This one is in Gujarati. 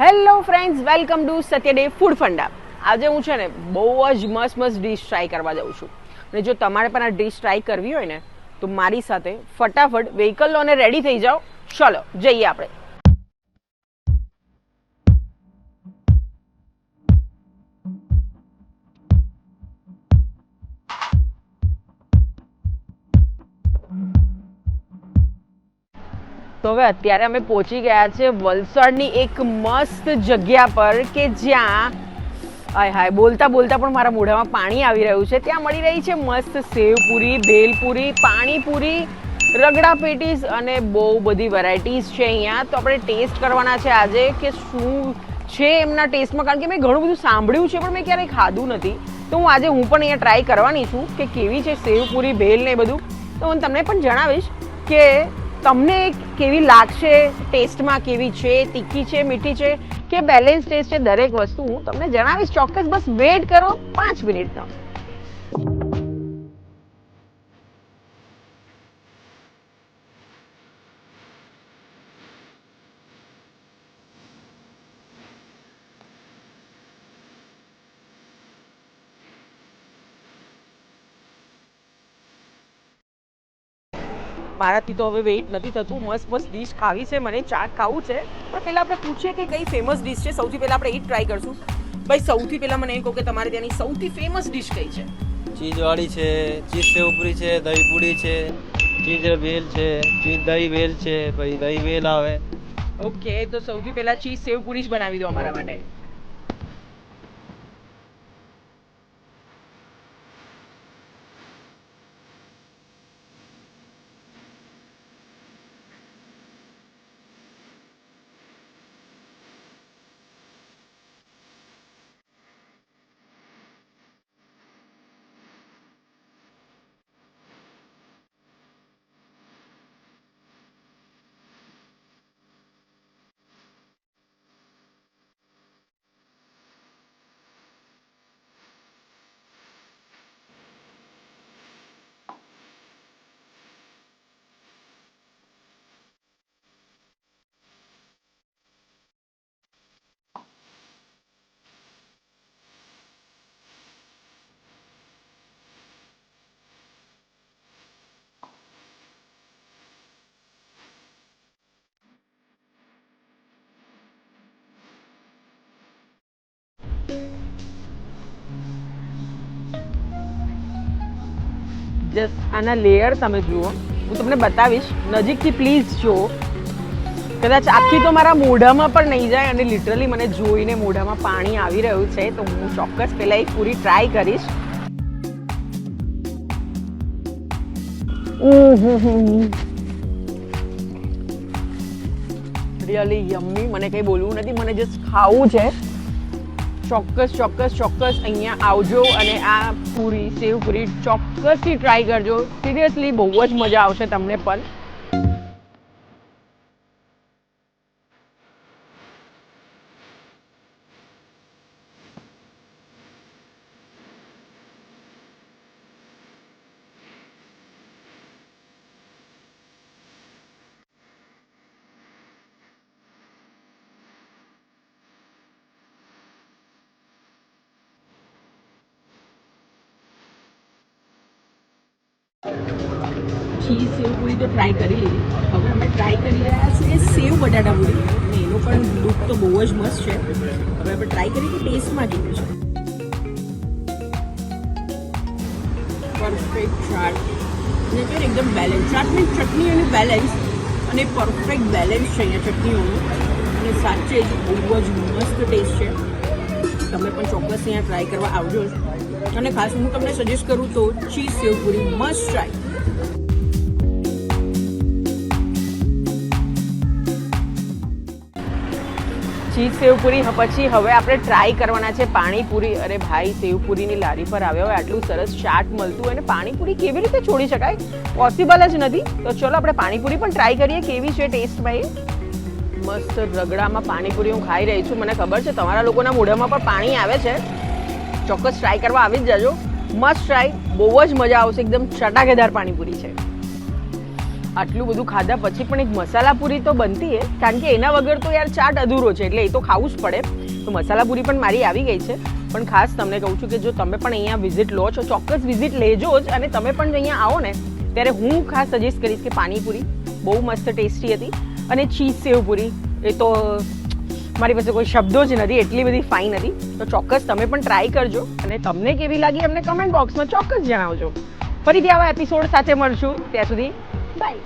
હેલો ફ્રેન્ડ્સ વેલકમ ટુ સત્યડે ફૂડ ફંડા આજે હું છે ને બહુ જ મસ્ત મસ્ત ડીશ ટ્રાય કરવા જાઉં છું. અને જો તમારે પણ આ ડીશ ટ્રાય કરવી હોય ને, તો મારી સાથે ફટાફટ વ્હીકલ લોને રેડી થઈ જાઓ. ચલો, જઈએ આપણે. તો હવે અત્યારે અમે પહોંચી ગયા છે વલસાડની એક મસ્ત જગ્યા પર કે જ્યાં, હાય હાય, બોલતા બોલતા પણ મારા મોઢામાં પાણી આવી રહ્યું છે. ત્યાં મળી રહી છે મસ્ત સેવપુરી ભેલપુરી પાણીપુરી રગડા પેટીસ અને બહુ બધી વેરાયટીઝ છે અહીંયા. તો આપણે ટેસ્ટ કરવાના છે આજે કે શું છે એમના ટેસ્ટમાં કારણ કે મેં ઘણું બધું સાંભળ્યું છે, પણ મેં ક્યારેય ખાધું નથી. તો હું આજે હું પણ અહીંયા ટ્રાય કરવાની છું કે કેવી છે સેવપુરી ભેલ ને બધું. તો હું તમને પણ જણાવીશ કે તમને કેવી લાગશે? ટેસ્ટમાં કેવી છે? તીખી છે, મીઠી છે? કે બેલેન્સ ટેસ્ટ છે? દરેક વસ્તુ હું તમને જણાવીશ. ચોક્કસ બસ વેટ કરો પાંચ મિનિટનો. મારાથી તો હવે વેઇટ નથી થતું. મસ્ત મસ્ત ડીશ ખાવી છે મને ચાટ ખાવું છે. પણ પહેલાં આપણે પૂછીએ કે કઈ ફેમસ ડીશ છે. સૌથી પહેલાં આપણે એ ટ્રાય કરશું. ભાઈ સૌથી પહેલાં મને એ કહો કે તમારે ત્યાંની સૌથી ફેમસ ડીશ કઈ છે? ચીઝવાળી છે ચીઝ સેવપુરી છે દહીં પૂરી છે ચીઝ વેલ છે ચીઝ દહીં વેલ છે પછી દહીં વેલ આવે. ઓકે તો સૌથી પહેલાં ચીઝ સેવપુરી જ બનાવી દો અમારા માટે. જસ્ટ આના લેયર તમે જુઓ. હું તમને બતાવીશ. નજીકથી પ્લીઝ જુઓ. કદાચ આખી તો મારા મોઢામાં પણ નહીં જાય અને લિટરલી મને જોઈને મોઢામાં પાણી આવી રહ્યું છે, તો હું ચોક્કસ પહેલાં એક પૂરી ટ્રાય કરીશ. રિયલી યમ્મી મને કંઈ બોલવું નથી. મને જસ્ટ ખાવું છે. ચોક્કસ ચોક્કસ ચોક્કસ અહીંયા આવજો અને આ પૂરી, સેવ પૂરી ચોક્કસથી ટ્રાય કરજો. સિરિયસલી બહુ જ મજા આવશે તમને પણ. ચીઝ સેવ પૂરી તો ટ્રાય કરી લીધી. હવે અમે ટ્રાય કરી રહ્યા છીએ સેવ બટાટા પૂરી. અને એનો પણ લુક તો બહુ જ મસ્ત છે. હવે આપણે ટ્રાય કરીએ કે ટેસ્ટમાં કેવું છે. પરફેક્ટ ચાટ ને એકદમ બેલેન્સ ચાટની ચટણી અને બેલેન્સ અને પરફેક્ટ બેલેન્સ છે અહીંયા ચટણીઓનું. અને સાચે જ બહુ જ મસ્ત ટેસ્ટ છે. તમે પણ ચોક્કસ અહીંયા ટ્રાય કરવા આવજો. અને ખાસ હું તમને સજેસ્ટ કરું તો cheese sevpuri must try cheese sevpuri પછી હવે આપણે ટ્રાય કરવાના છે પાણીપુરી. અરે ભાઈ સેવપુરીની લારી પર આવ્યા હોય, આટલું સરસ ચાટ મળતું અને પાણીપુરી કેવી રીતે છોડી શકાય? પોસિબલ જ નથી. તો ચલો આપણે પાણીપુરી પણ ટ્રાય કરીએ, કેવી છે ટેસ્ટ ભાઈ? મસ્ત રગડામાં પાણીપુરી હું ખાઈ રહી છું. મને ખબર છે, તમારા લોકોના મોઢામાં પણ પાણી આવે છે. ચોક્કસ ટ્રાય કરવા આવી જ જાજો. મસ્ત ટ્રાય બહુ જ મજા આવશે. એકદમ ચટાકેદાર પાણીપુરી છે. આટલું બધું ખાધા પછી પણ એક મસાલાપુરી તો બનતી હે. કારણ કે એના વગર તો યાર ચાટ અધૂરો છે, એટલે એ તો ખાવું જ પડે. તો મસાલાપુરી પણ મારી આવી ગઈ છે. પણ ખાસ તમને કહું છું કે જો તમે પણ અહીંયા વિઝિટ લો છો, ચોક્કસ વિઝિટ લેજો જ અને તમે પણ અહીંયા આવો ને. ત્યારે હું ખાસ સજેસ્ટ કરીશ કે પાણીપુરી બહુ મસ્ત ટેસ્ટી હતી. અને ચીઝ સેવપુરી એ તો મારી પાસે કોઈ શબ્દો જ નથી, એટલી બધી ફાઇન હતી. તો ચોક્કસ તમે પણ ટ્રાય કરજો અને તમને કેવી લાગી અમને કમેન્ટ બોક્સમાં ચોક્કસ જણાવજો. ફરીથી આવા એપિસોડ સાથે મળશું. ત્યાં સુધી બાય